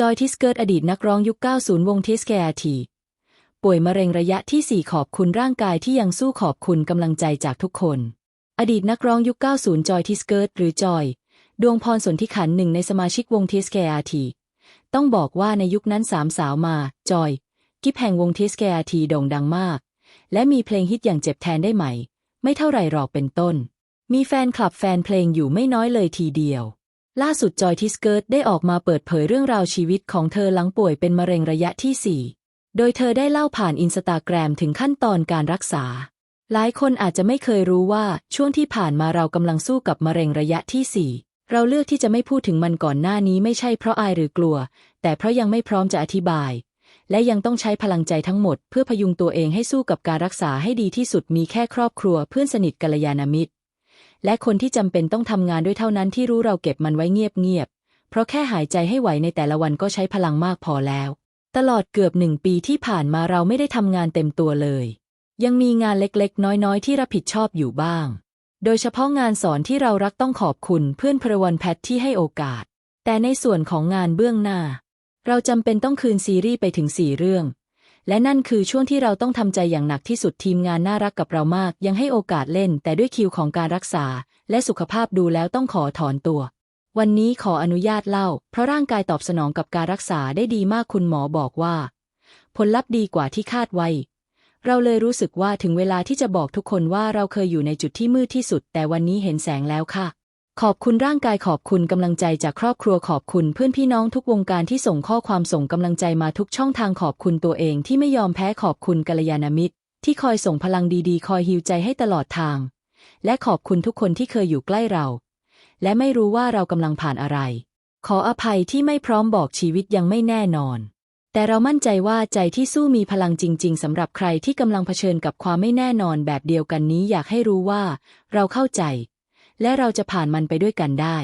จอยทิสเกิร์ตอดีตนักร้องยุค 90 วงทิสแกอาที ป่วยมะเร็งระยะที่ 4 ขอบคุณร่างกายที่ยังสู้ขอบคุณกำลังใจจากทุกคน อดีตนักร้องยุค 90 จอยทิสเกิร์ตหรือจอย ดวงพรสนธิขันหนึ่งในสมาชิกวงทิสแกอาที ต้องบอกว่าในยุคนั้นสามสาวมา จอย กิฟแห่งวงทิสแกอาทีโด่งดังมาก และมีเพลงฮิตอย่างเจ็บแทนได้ไหม ไม่เท่าไรหรอกเป็นต้น มีแฟนคลับแฟนเพลงอยู่ไม่น้อยเลยทีเดียว ล่าสุดจอยทิสเกิร์ตได้ออกมาเปิดเผยเรื่องราวชีวิตของเธอหลังป่วยเป็นมะเร็งระยะที่ 4 โดยเธอได้เล่าผ่านอินสตาแกรมถึงขั้นตอนการรักษา หลายคนอาจจะไม่เคยรู้ว่าช่วงที่ผ่านมาเรากำลังสู้กับมะเร็งระยะที่ 4 เราเลือกที่จะไม่พูดถึงมันก่อนหน้านี้ไม่ใช่เพราะอายหรือกลัว แต่เพราะยังไม่พร้อมจะอธิบาย และยังต้องใช้พลังใจทั้งหมด เพื่อพยุงตัวเองให้สู้กับการรักษาให้ดีที่สุดมีแค่ครอบครัวเพื่อนสนิทกัลยาณมิตร และคนที่จำเป็นต้องทำงานด้วยเท่านั้นที่รู้เราเก็บมันไว้เงียบๆ เพราะแค่หายใจให้ไหวในแต่ละวันก็ใช้พลังมากพอแล้ว ตลอดเกือบหนึ่งปีที่ผ่านมาเราไม่ได้ทำงานเต็มตัวเลย ยังมีงานเล็กๆ น้อยๆ ที่รับผิดชอบอยู่บ้าง โดยเฉพาะงานสอนที่เรารักต้องขอบคุณเพื่อนพรวันแพทที่ให้โอกาส แต่ในส่วนของงานเบื้องหน้า เราจำเป็นต้องคืนซีรีส์ไปถึงสี่เรื่อง และนั่นคือช่วงที่เราต้องทำใจอย่างหนักที่สุดทีมงานน่ารักกับเรามาก ยังให้โอกาสเล่น แต่ด้วยคิวของการรักษา และสุขภาพดูแล้วต้องขอถอนตัว วันนี้ขออนุญาตเล่า เพราะร่างกายตอบสนองกับการรักษาได้ดีมากคุณหมอบอกว่า ผลลัพธ์ดีกว่าที่คาดไว้ เราเลยรู้สึกว่าถึงเวลาที่จะบอกทุกคนว่าเราเคยอยู่ในจุดที่มืดที่สุด แต่วันนี้เห็นแสงแล้วค่ะ ขอบคุณร่างกายขอบคุณกำลังใจจากครอบครัวขอบคุณเพื่อนพี่น้องทุกวงการที่ส่งข้อความส่งกำลังใจมาทุกช่องทางขอบคุณตัวเองที่ไม่ยอมแพ้ขอบคุณกัลยาณมิตร ที่คอยส่งพลังดีๆ คอยฮิวใจให้ตลอดทาง และขอบคุณทุกคนที่เคยอยู่ใกล้เรา และไม่รู้ว่าเรากำลังผ่านอะไร ขออภัยที่ไม่พร้อมบอกชีวิตยังไม่แน่นอน แต่เรามั่นใจว่าใจที่สู้มีพลังจริง ๆสำหรับใครที่กำลังเผชิญกับความไม่แน่นอนแบบเดียวกันนี้อยากให้รู้ว่า เราเข้าใจ และเราจะผ่านมันไปด้วยกันได้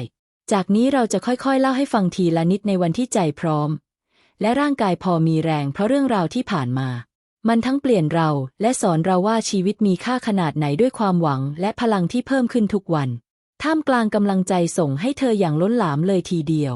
จากนี้เราจะค่อยๆ เล่าให้ฟังทีละนิดในวันที่ใจพร้อม และร่างกายพอมีแรงเพราะเรื่องราวที่ผ่านมา มันทั้งเปลี่ยนเราและสอนเราว่าชีวิตมีค่าขนาดไหนด้วยความหวังและพลังที่เพิ่มขึ้นทุกวัน ท่ามกลางกำลังใจส่งให้เธออย่างล้นหลามเลยทีเดียว